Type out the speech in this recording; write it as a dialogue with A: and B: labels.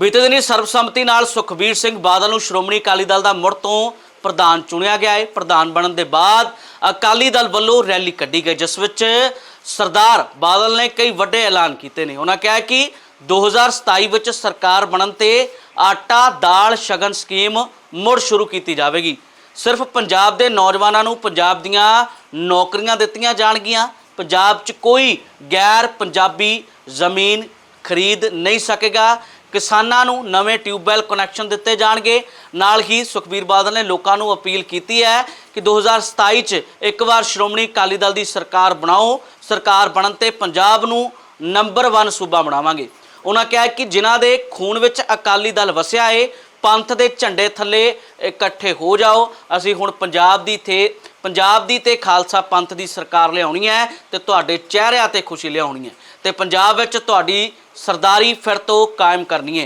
A: ਬੀਤੇ ਦਿਨੀ ਸਰਬਸੰਮਤੀ ਨਾਲ ਸੁਖਬੀਰ ਸਿੰਘ ਬਾਦਲ ਨੂੰ ਸ਼੍ਰੋਮਣੀ ਅਕਾਲੀ ਦਲ ਦਾ ਮੁੜ ਤੋਂ ਪ੍ਰਧਾਨ ਚੁਣਿਆ ਗਿਆ ਹੈ। ਪ੍ਰਧਾਨ ਬਣਨ ਦੇ ਬਾਅਦ ਅਕਾਲੀ ਦਲ ਵੱਲੋਂ ਰੈਲੀ ਕੱਢੀ ਗਈ, ਜਿਸ ਵਿੱਚ ਸਰਦਾਰ ਬਾਦਲ ਨੇ ਕਈ ਵੱਡੇ ਐਲਾਨ ਕੀਤੇ ਨੇ। ਉਹਨਾਂ ਕਿਹਾ ਕਿ 2027 ਵਿੱਚ ਸਰਕਾਰ ਬਣਨ ਤੇ ਆਟਾ ਦਾਲ ਸ਼ਗਨ ਸਕੀਮ ਮੁੜ ਸ਼ੁਰੂ ਕੀਤੀ ਜਾਵੇਗੀ। ਸਿਰਫ ਪੰਜਾਬ ਦੇ ਨੌਜਵਾਨਾਂ ਨੂੰ ਪੰਜਾਬ ਦੀਆਂ ਨੌਕਰੀਆਂ ਦਿੱਤੀਆਂ ਜਾਣਗੀਆਂ। ਪੰਜਾਬ 'ਚ ਕੋਈ ਗੈਰ ਪੰਜਾਬੀ ਜ਼ਮੀਨ ਖਰੀਦ ਨਹੀਂ ਸਕੇਗਾ। ਕਿਸਾਨਾਂ ਨੂੰ ਨਵੇਂ ਟਿਊਬਵੈਲ ਕਨੈਕਸ਼ਨ ਦਿੱਤੇ ਜਾਣਗੇ। ਨਾਲ ਹੀ ਸੁਖਬੀਰ ਬਾਦਲ ਨੇ ਲੋਕਾਂ ਨੂੰ ਅਪੀਲ ਕੀਤੀ ਹੈ ਕਿ 2027 ਚ ਇੱਕ ਵਾਰ ਸ਼੍ਰੋਮਣੀ ਅਕਾਲੀ ਦਲ ਦੀ ਸਰਕਾਰ ਬਣਾਓ। ਸਰਕਾਰ ਬਣਨ ਤੇ ਪੰਜਾਬ ਨੂੰ ਨੰਬਰ 1 ਸੂਬਾ ਬਣਾਵਾਂਗੇ। ਉਹਨਾਂ ਕਿਹਾ ਕਿ ਜਿਨ੍ਹਾਂ ਦੇ ਖੂਨ ਵਿੱਚ ਅਕਾਲੀ ਦਲ ਵਸਿਆ ਏ ਪੰਥ ਦੇ ਝੰਡੇ ਥੱਲੇ ਇਕੱਠੇ ਹੋ ਜਾਓ। ਅਸੀਂ ਹੁਣ ਪੰਜਾਬ ਦੀ ਥੇ ਪੰਜਾਬ ਦੀ ਤੇ ਖਾਲਸਾ ਪੰਥ ਦੀ ਸਰਕਾਰ ਲਿਆਉਣੀ ਹੈ ਤੇ ਤੁਹਾਡੇ ਚਿਹਰਿਆਂ ਤੇ ਖੁਸ਼ੀ ਲਿਆਉਣੀ ਹੈ। ਤੇ ਪੰਜਾਬ ਵਿੱਚ ਤੁਹਾਡੀ ਸਰਦਾਰੀ ਫਿਰ ਤੋਂ ਕਾਇਮ ਕਰਨੀ ਹੈ।